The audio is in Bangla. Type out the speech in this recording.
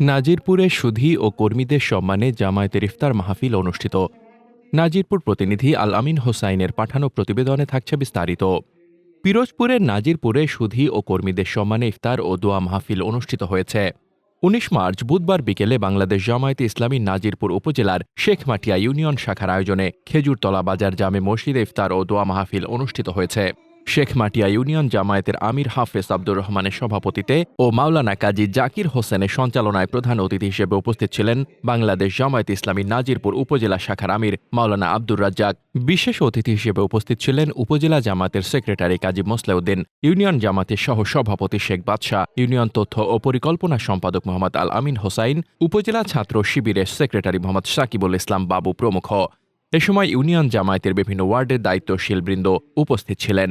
নাজিরপুরে সুধী ও কর্মীদের সম্মানে জামায়াতের ইফতার মাহফিল অনুষ্ঠিত। নাজিরপুর প্রতিনিধি আল আমিন হোসাইনের পাঠানো প্রতিবেদনে থাকছে বিস্তারিত। পিরোজপুরের নাজিরপুরে সুধী ও কর্মীদের সম্মানে ইফতার ও দোয়া মাহফিল অনুষ্ঠিত হয়েছে। উনিশ মার্চ বুধবার বিকেলে বাংলাদেশ জামায়াতে ইসলামী নাজিরপুর উপজেলার শেখমাটিয়া ইউনিয়ন শাখার আয়োজনে খেজুরতলা বাজার জামে মসজিদে ইফতার ও দোয়া মাহফিল অনুষ্ঠিত হয়েছে। শেখমাটিয়া ইউনিয়ন জামায়াতের আমির হাফেজ আব্দুর রহমানের সভাপতিতে ও মাওলানা কাজী জাকির হোসেনের সঞ্চালনায় প্রধান অতিথি হিসেবে উপস্থিত ছিলেন বাংলাদেশ জামায়াত ইসলামী নাজিরপুর উপজেলা শাখার আমির মাওলানা আব্দুর রাজ্জাক। বিশেষ অতিথি হিসেবে উপস্থিত ছিলেন উপজেলা জামাতের সেক্রেটারি কাজী মোসলেউদ্দিন, ইউনিয়ন জামাতের সহ সভাপতি শেখ বাদশাহ, ইউনিয়ন তথ্য ও পরিকল্পনা সম্পাদক মোহাম্মদ আল আমিন হোসাইন, উপজেলা ছাত্র শিবিরের সেক্রেটারি মোহাম্মদ সাকিবুল ইসলাম বাবু প্রমুখ। এ সময় ইউনিয়ন জামায়াতের বিভিন্ন ওয়ার্ডের দায়িত্বশীল বৃন্দ উপস্থিত ছিলেন।